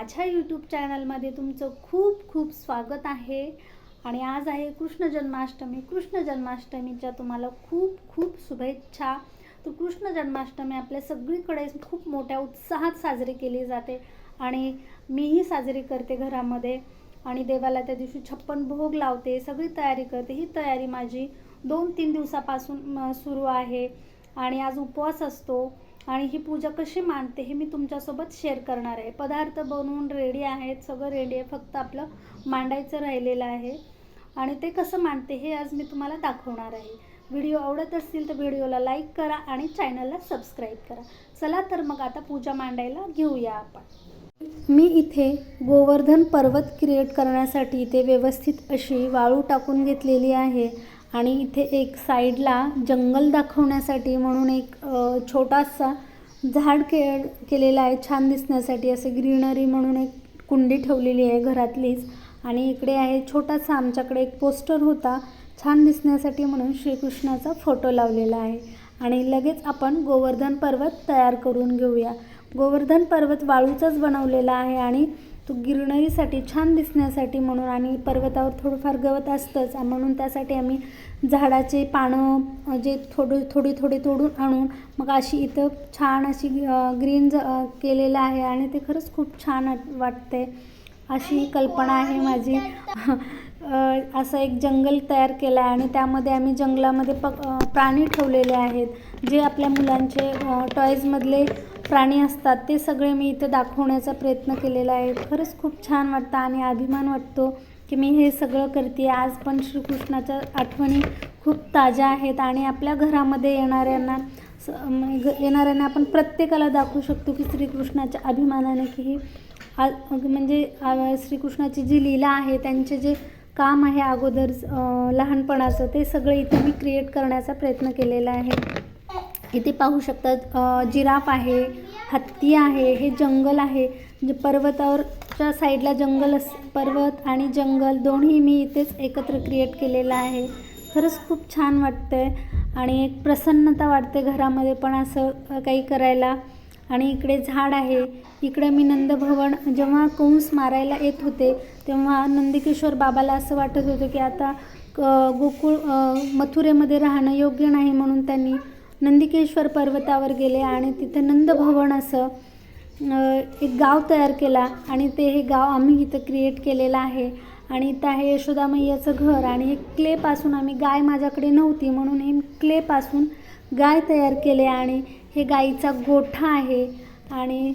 माझ्या यूट्यूब चॅनलमध्ये तुमचं खूप खूप स्वागत आहे. आणि आज आहे कृष्ण जन्माष्टमी. कृष्ण जन्माष्टमीच्या तुम्हाला खूप खूप शुभेच्छा. तर कृष्ण जन्माष्टमी आपल्या सगळीकडे खूप मोठ्या उत्साहात साजरी केली जाते. आणि मीही साजरी करते घरामध्ये. आणि देवाला त्या दिवशी छप्पन भोग लावते सगळी तयारी करते. ही तयारी माझी दोन तीन दिवसापासून म, सुरू आहे. आणि आज उपवास असतो. आणि ही पूजा कशी मांडते हे मी तुमच्यासोबत शेअर करणार आहे. पदार्थ बनवून रेडी आहेत सगळं रेडी आहे फक्त आपलं मांडायचं राहिलेलं आहे. आणि ते कसं मांडते हे आज मी तुम्हाला दाखवणार आहे. व्हिडिओ आवडत असतील तर व्हिडिओला लाईक करा आणि चॅनलला सबस्क्राईब करा. चला तर मग आता पूजा मांडायला घेऊया आपण. मी इथे गोवर्धन पर्वत क्रिएट करण्यासाठी इथे व्यवस्थित अशी वाळू टाकून घेतलेली आहे. आणि इथे एक साईडला जंगल दाखवण्यासाठी म्हणून एक छोटासा झाड के केलेला आहे छान दिसण्यासाठी. असं ग्रीनरी म्हणून एक कुंडी ठेवलेली आहे घरातलीच. आणि इकडे आहे छोटासा आमच्याकडे एक पोस्टर होता छान दिसण्यासाठी म्हणून श्रीकृष्णाचा फोटो लावलेला आहे. आणि लगेच आपण गोवर्धन पर्वत तयार करून घेऊया. गोवर्धन पर्वत वाळूचाच बनवलेला आहे आणि तो गिरणारीसाठी छान दिसण्यासाठी म्हणून आणि पर्वतावर थोडंफार गवत असतंच म्हणून त्यासाठी आम्ही झाडाचे पानं जे थोडी थोडी थोडी तोडून आणून मग अशी इथं छान अशी ग्रीन ज केलेलं आहे आणि ते खरंच खूप छान वाट- वाटते अशी कल्पना आहे माझी. असं एक जंगल तयार केलं आहे आणि त्यामध्ये आम्ही जंगलामध्ये अ, प्राणी ठेवलेले आहेत जे आपल्या मुलांचे टॉयजमधले प्राणी असतात ते सगळे मी इथं दाखवण्याचा प्रयत्न केलेला आहे. खरंच खूप छान वाटतं आणि अभिमान वाटतो की मी हे सगळं करते आज पण श्रीकृष्णाच्या आठवणी खूप ताज्या आहेत आणि आपल्या घरामध्ये येणाऱ्यांना स येणाऱ्यांना आपण प्रत्येकाला दाखवू शकतो की श्रीकृष्णाच्या अभिमानाने की ही आ म्हणजे श्रीकृष्णाची जी लीला आहे त्यांचे जे काम आहे अगोदर लहानपणाचं ते सगळं इथे मी क्रिएट करण्याचा प्रयत्न केलेला आहे. इथे पाहू शकतात जिराफ आहे हत्ती आहे हे जंगल आहे. जे पर्वतावरच्या साईडला जंगल अस पर्वत आणि जंगल दोन्ही मी इथेच एकत्र क्रिएट केलेलं आहे. खरंच खूप छान वाटतंय आणि एक प्रसन्नता वाटते घरामध्ये पण असं काही करायला. आणि इकडे झाड आहे. इकडे मी नंदभवन जेव्हा कंस मारायला येत होते तेव्हा नंदिकेश्वर बाबाला असं वाटत होतं की आता क- गोकुळ मथुरेमध्ये राहणं योग्य नाही म्हणून त्यांनी नंदिकेश्वर पर्वतावर गेले आणि तिथं नंदभवन असं एक गाव तयार केला आणि ते हे गाव आम्ही इथं क्रिएट केलेलं आहे. आणि इथं आहे यशोदा मैयाचं घर आणि हे क्लेपासून आम्ही गाय माझ्याकडे नव्हती म्हणून हे क्लेपासून गाय तयार केले आणि हे गाईचा गोठा आहे. आणि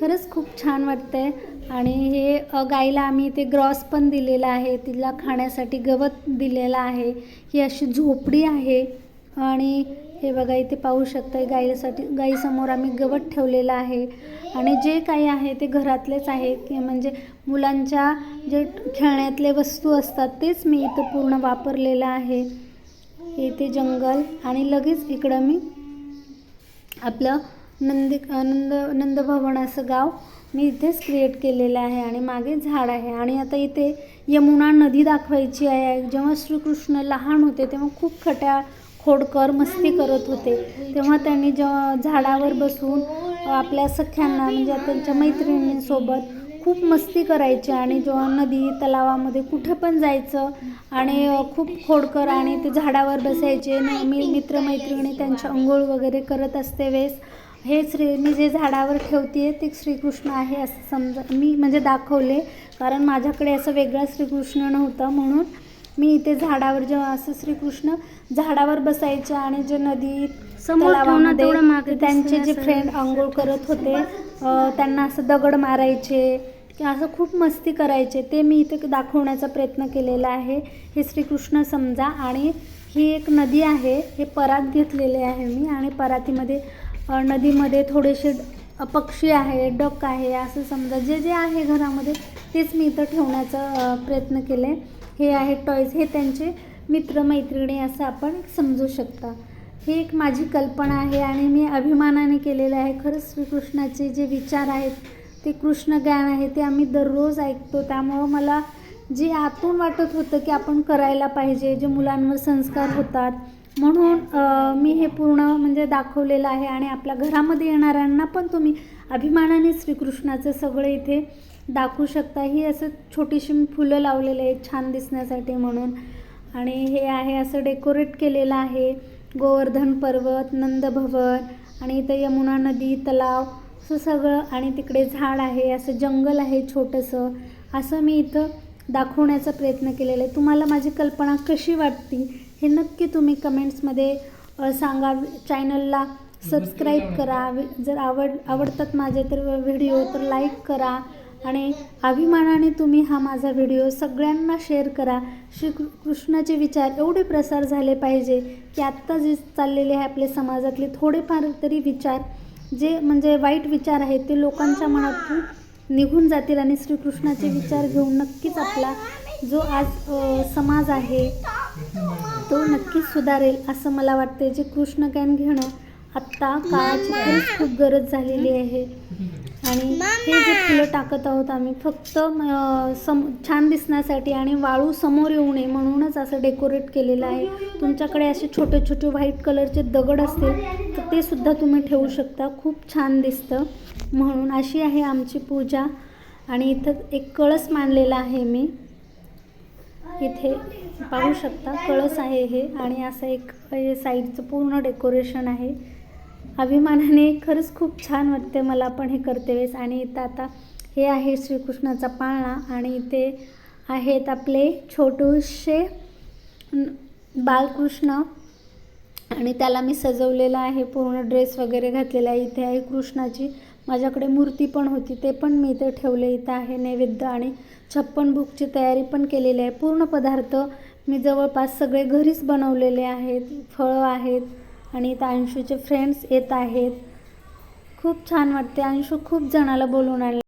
खरंच खूप छान वाटतं आहे आणि हे गाईला आम्ही इथे ग्रॉस पण दिलेला आहे. तिला खाण्यासाठी गवत दिलेलं आहे. ही अशी झोपडी आहे. आणि हे बघा इथे पाहू शकता गाईसाठी गाईसमोर आम्ही गवत ठेवलेलं आहे. आणि जे काही आहे ते घरातलेच आहे की म्हणजे मुलांच्या जे खेळण्यातले वस्तू असतात तेच मी इथं पूर्ण वापरलेलं आहे. इथे जंगल आणि लगेच इकडं मी आपलं नंदी नंद नंदभवन असं गाव मी इथेच क्रिएट केलेलं आहे आणि मागे झाड आहे. आणि आता इथे यमुना नदी दाखवायची आहे. जेव्हा श्रीकृष्ण लहान होते तेव्हा खूप खट्या खोडकर मस्ती करत होते. तेव्हा त्यांनी जेव्हा झाडावर बसून आपल्या सख्यांना म्हणजे त्यांच्या मैत्रिणींसोबत खूप मस्ती करायचे आणि जेव्हा नदी तलावामध्ये कुठं पण जायचं आणि खूप खोडकर आणि ते झाडावर बसायचे. नेहमी मी मित्रमैत्रिणी त्यांच्या अंघोळ वगैरे करत असते वेळेस. हे श्री मी जे झाडावर ठेवते ते श्रीकृष्ण आहे असं समजा मी म्हणजे दाखवले. कारण माझ्याकडे असं वेगळा श्रीकृष्ण नव्हता म्हणून मी इथे झाडावर जेव्हा असं श्रीकृष्ण झाडावर बसायचे आणि जे नदी तलावामध्ये त्यांचे जे. फ्रेंड आंघोळ करत होते त्यांना असं दगड मारायचे की असं खूप मस्ती करायचे ते मी इथे दाखवण्याचा प्रयत्न केलेला आहे हे श्रीकृष्ण समजा आणि ही एक नदी आहे हे परात घेतलेले आहे मी आणि परातीमध्ये नदीमध्ये थोडेसे पक्षी आहे डक आहे असं समजा जे जे आहे घरामध्ये तेच मी इथं ठेवण्याचा प्रयत्न केले हे आहे टॉयज हे त्यांचे मित्रमैत्रिणी असं आपण समजू शकता. ही एक माझी कल्पना आहे आणि मी अभिमानाने केलेलं आहे. खरंच श्रीकृष्णाचे जे विचार आहेत ते कृष्ण ज्ञान आहे ते आम्ही दररोज ऐकतो. त्यामुळं मला जे आतून वाटत होतं की आपण करायला पाहिजे जे मुलांवर संस्कार होतात म्हणून मी हे पूर्ण म्हणजे दाखवलेलं आहे आणि आपल्या घरामध्ये येणाऱ्यांना पण तुम्ही अभिमानाने श्रीकृष्णाचं सगळं इथे दाखवू शकता. ही असं छोटीशी मी फुलं लावलेले आहेत छान दिसण्यासाठी म्हणून. आणि हे आहे असं डेकोरेट केलेलं आहे. गोवर्धन पर्वत नंदभवन आणि इथं यमुना नदी तलाव असं सगळं. आणि तिकडे झाड आहे असं जंगल आहे छोटंसं. असं मी इथं दाखवण्याचा प्रयत्न केलेला आहे. तुम्हाला माझी कल्पना कशी वाटती हे नक्की तुम्ही कमेंट्समध्ये सांगा. चॅनलला सबस्क्राईब करा. जर आवड आवडतात माझे तर व्हिडिओ तर लाईक करा. आणि अभिमानाने तुम्ही हा माझा व्हिडिओ सगळ्यांना शेअर करा. श्री कृष्णाचे विचार एवढे प्रसार झाले पाहिजे की आत्ता जे चाललेले आहे आपल्या समाजातले थोडेफार तरी विचार जे म्हणजे वाईट विचार आहेत ते लोकांच्या मनातून निघून जातील आणि श्रीकृष्णाचे विचार घेऊन नक्कीच आपला जो आज समाज आहे तो नक्कीच सुधारेल असं मला वाटते जे कृष्ण कॅन घेणं आत्ता काळाची खरंच खूप गरज झालेली आहे. आणि हे जे फुलं टाकत आहोत आम्ही फक्त सम छान दिसण्यासाठी आणि वाळू समोर येऊ नये म्हणूनच असं डेकोरेट केलेलं आहे. तुमच्याकडे असे छोटे छोटे व्हाईट कलरचे दगड असतील तर ते सुद्धा तुम्ही ठेवू शकता. खूप छान दिसतं. म्हणून अशी आहे आमची पूजा. आणि इथं एक कळस मांडलेला आहे मी. इथे पाहू शकता कळस आहे हे. आणि असं एक साईडचं पूर्ण डेकोरेशन आहे. अभिमानाने खरंच खूप छान वाटते मला पण हे करते आणि इथं आता हे आहे श्रीकृष्णाचा पाळणा आणि इथे आहेत आपले छोटूसे बालकृष्ण. आणि त्याला मी सजवलेलं आहे पूर्ण ड्रेस वगैरे घातलेला आहे. इथे आहे कृष्णाची. माझ्याकडे मूर्ती पण होती ते पण मी इथे ठेवले. इथं आहे नैवेद्य आणि छप्पन भूकची तयारी पण केलेली आहे. पूर्ण पदार्थ मी जवळपास सगळे घरीच बनवलेले आहेत. फळं आहेत आणि इथं अंशूचे फ्रेंड्स येत आहेत. खूप छान वाटते अंशू खूप जणाला बोलून आले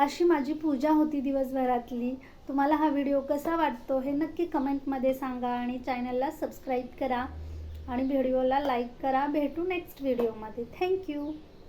अशी माझी पूजा होती दिवसभरातली. तुम्हाला हा व्हिडिओ कसा वाटतो हे नक्की कमेंटमध्ये सांगा आणि चॅनलला सबस्क्राईब करा. आणि व्हिडिओला लाईक करा. भेटू नेक्स्ट व्हिडिओमध्ये. थँक्यू.